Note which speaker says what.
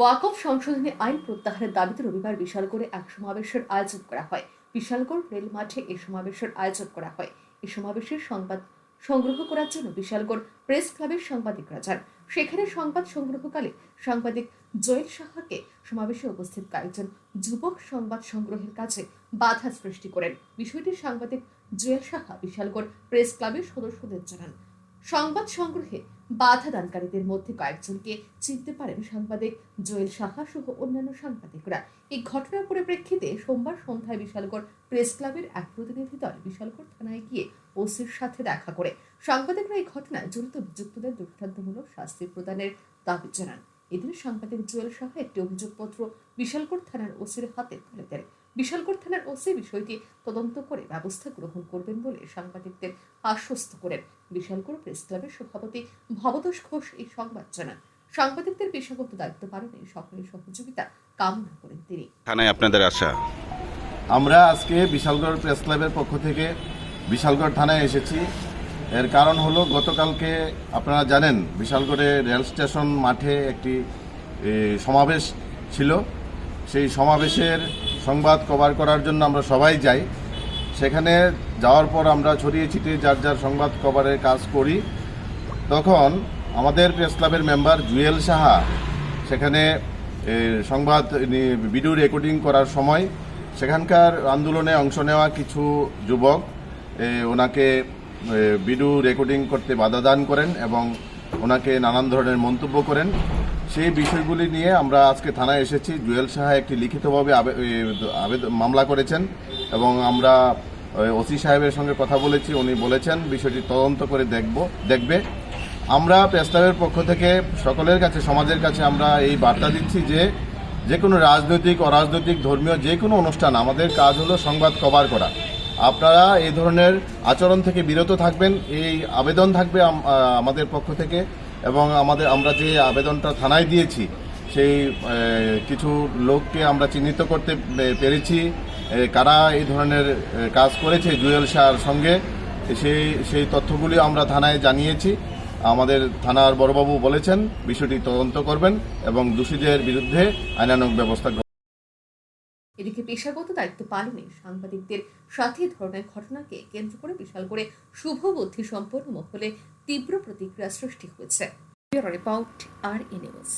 Speaker 1: ওয়াকফ সংশোধনী আইন প্রত্যাহারের দাবিতে রবিবার বিশালগড়ে এক সমাবেশের আয়োজন করা হয়। বিশালগড় রেল মাঠে এ সমাবেশের আয়োজন করা হয়। এই সমাবেশের সংবাদ সংগ্রহ করার জন্য বিশালগড় প্রেস ক্লাবের সাংবাদিকরা যান। সেখানে সংবাদ সংগ্রহকালে সাংবাদিক জয়েল সাহাকে সমাবেশে উপস্থিত কয়েকজন যুবক সংবাদ সংগ্রহের কাছে বাধা সৃষ্টি করেন। বিষয়টি সাংবাদিক জুয়েল সাহা বিশালগড় প্রেস ক্লাবের সদস্যদের জানান। সংবাদ সংগ্রহে বাধা দানকারীদের মধ্যে কয়েকজনকে চিনতে পারেন সাংবাদিক জয়েল সাহা সহ অন্যান্য সাংবাদিকরা। এই ঘটনার পরিপ্রেক্ষিতে সোমবার সন্ধ্যায় বিশালগড় প্রেস ক্লাবের এক প্রতিনিধি দল বিশালগড় থানায় গিয়ে ওসির সাথে দেখা করে সাংবাদিকরা এই ঘটনায় জড়িত অভিযুক্তদের দৃষ্টান্তমূলক শাস্তি প্রদানের দাবি জানান। এদিন সাংবাদিক জুয়েল সাহা একটি অভিযোগপত্র বিশালগড় থানার ওসির হাতে তুলে দেন। বিশালগড় থানার ওসি বিষয়টি তদন্ত করে ব্যবস্থা গ্রহণ করবেন বলে সাংবাদিকদের আশ্বস্ত করেন। বিশালগড় প্রেস ক্লাবের সভাপতি ভবতোষ ঘোষ এই সংবাদ জানান। সাংবাদিকদের পেশাগত দায়িত্ব পালনে সকলের সহযোগিতা কামনা করেন তিনি।
Speaker 2: থানায় আপনাদের আশা?
Speaker 3: আমরা আজকে বিশালগড় প্রেস ক্লাবের পক্ষ থেকে বিশালগড় থানায় এসেছি। এর কারণ হলো গতকালকে আপনারা জানেন বিশালগড়ে রেল স্টেশন মাঠে একটি সমাবেশ ছিল। সেই সমাবেশের সংবাদ কভার করার জন্য আমরা সবাই যাই। সেখানে যাওয়ার পর আমরা ছড়িয়ে ছিটিয়ে যার যার সংবাদ কভারের কাজ করি। তখন আমাদের প্রেস ক্লাবের মেম্বার জুয়েল সাহা, সেখানে সংবাদ ভিডিও রেকর্ডিং করার সময় সেখানকার আন্দোলনে অংশ নেওয়া কিছু যুবক ওনাকে ভিডিও রেকর্ডিং করতে বাধা দান করেন এবং ওনাকে নানান ধরনের মন্তব্য করেন। সেই বিষয়গুলি নিয়ে আমরা আজকে থানায় এসেছি। জুয়েল সাহা একটি লিখিতভাবে আবে- আবেদন মামলা করেছেন এবং আমরা ওসি সাহেবের সঙ্গে কথা বলেছি। উনি বলেছেন, বিষয়টি তদন্ত করে দেখব, দেখবে। আমরা প্রেস ক্লাবের পক্ষ থেকে সকলের কাছে, সমাজের কাছে আমরা এই বার্তা দিচ্ছি যে যে কোনো রাজনৈতিক, অরাজনৈতিক, ধর্মীয় যে কোনো অনুষ্ঠান, আমাদের কাজ হলো সংবাদ কভার করা। আপনারা এই ধরনের আচরণ থেকে বিরত থাকবেন, এই আবেদন থাকবে আমাদের পক্ষ থেকে এবং আমাদের, আমরা যে আবেদনটা থানায় দিয়েছি, সেই কিছু লোককে আমরা চিহ্নিত করতে পেরেছি কারা এই ধরনের কাজ করেছে জুয়েল শাহর সঙ্গে সেই সেই তথ্যগুলি আমরা থানায় জানিয়েছি। আমাদের থানার বড়বাবু বলেছেন, বিষয়টি তদন্ত করবেন এবং দোষীদের বিরুদ্ধে আইনানুগ ব্যবস্থা
Speaker 1: এদিকে পেশাগত দায়িত্ব পালনে সাংবাদিকদের সাথে ধরনের ঘটনাকে কেন্দ্র করে বিশাল করে শুভ বুদ্ধি সম্পন্ন মহলে তীব্র প্রতিক্রিয়া সৃষ্টি হয়েছে। রিপোর্ট আর ইনিউজ